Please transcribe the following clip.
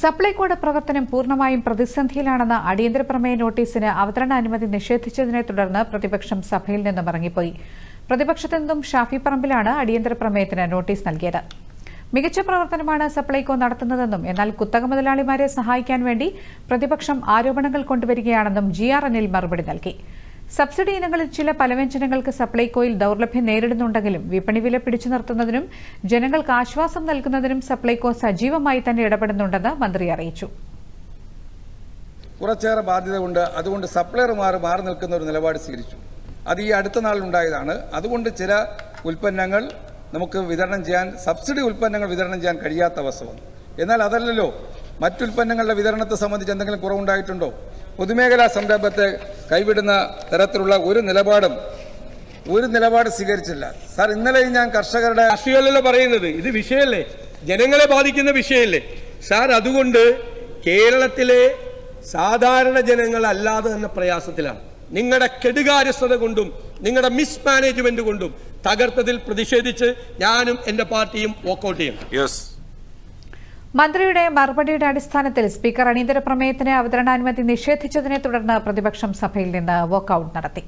സപ്ലൈകോയുടെ പ്രവർത്തനം പൂർണമായും പ്രതിസന്ധിയിലാണെന്ന അടിയന്തര പ്രമേയ നോട്ടീസിന് അവതരണാനുമതി നിഷേധിച്ചതിനെ തുടർന്ന് പ്രതിപക്ഷം സഭയിൽ നിന്നും ഇറങ്ങിപ്പോയി. പ്രതിപക്ഷത്തു നിന്നും ഷാഫി പറമ്പിലാണ് അടിയന്തര പ്രമേയത്തിന് നോട്ടീസ് നൽകിയത്. മികച്ച പ്രവർത്തനമാണ് സപ്ലൈകോ നടത്തുന്നതെന്നും എന്നാൽ കുത്തക മുതലാളിമാരെ സഹായിക്കാൻ വേണ്ടി പ്രതിപക്ഷം ആരോപണങ്ങൾ കൊണ്ടുവരികയാണെന്നും ജി ആർ മറുപടി നൽകി. സബ്സിഡി ഇനങ്ങളിൽ ചില പലവ്യഞ്ജനങ്ങൾക്ക് സപ്ലൈകോയിൽ ദൌർലഭ്യം നേരിടുന്നുണ്ടെങ്കിലും വിപണി വില പിടിച്ചു നിർത്തുന്നതിനും ജനങ്ങൾക്ക് ആശ്വാസം നൽകുന്നതിനും സപ്ലൈകോ സജീവമായി തന്നെ ഇടപെടുന്നുണ്ടെന്ന് മന്ത്രി അറിയിച്ചു. കുറച്ചേറെ ബാധ്യത കൊണ്ട് അതുകൊണ്ട് സപ്ലയർമാർ മാറി നിൽക്കുന്ന ഒരു നിലപാട് സ്വീകരിച്ചു. അത് ഈ അടുത്ത നാളിലുണ്ടായതാണ് അതുകൊണ്ട് ചില ഉൽപ്പന്നങ്ങൾ നമുക്ക് വിതരണം ചെയ്യാൻ സബ്സിഡി ഉൽപ്പന്നങ്ങൾ വിതരണം ചെയ്യാൻ കഴിയാത്ത അവസ്ഥ വന്നു. എന്നാൽ അതല്ലല്ലോ മറ്റുൽപ്പന്നങ്ങളുടെ വിതരണത്തെ സംബന്ധിച്ച് എന്തെങ്കിലും കുറവുണ്ടായിട്ടുണ്ടോ? പൊതുമേഖലാ സംരംഭത്തെ കൈവിടുന്ന തരത്തിലുള്ള ഒരു നിലപാടും ഒരു നിലപാട് സ്വീകരിച്ചില്ല. സാർ ഇന്നലെ ഞാൻ കർഷകരുടെ രാഷ്ട്രീയമല്ലല്ലോ പറയുന്നത് ഇത് വിഷയമല്ലേ? ജനങ്ങളെ ബാധിക്കുന്ന വിഷയമല്ലേ? സാർ അതുകൊണ്ട് കേരളത്തിലെ സാധാരണ ജനങ്ങളല്ലാതെ തന്നെ പ്രയാസത്തിലാണ്. നിങ്ങളുടെ കെടുകാര്യസ്ഥത കൊണ്ടും നിങ്ങളുടെ മിസ് മാനേജ്മെന്റ് കൊണ്ടും തകർത്തതിൽ പ്രതിഷേധിച്ച് ഞാനും എന്റെ പാർട്ടിയും വോക്കൗട്ട് ചെയ്യും യെസ് മന്ത്രിയുടെ മറുപടിയുടെ അടിസ്ഥാനത്തിൽ സ്പീക്കർ അടിയന്തര പ്രമേയത്തിന് അവതരണാനുമതി നിഷേധിച്ചതിനെ തുടർന്ന് പ്രതിപക്ഷം സഭയിൽ നിന്ന് വാക്കൌട്ട് നടത്തി.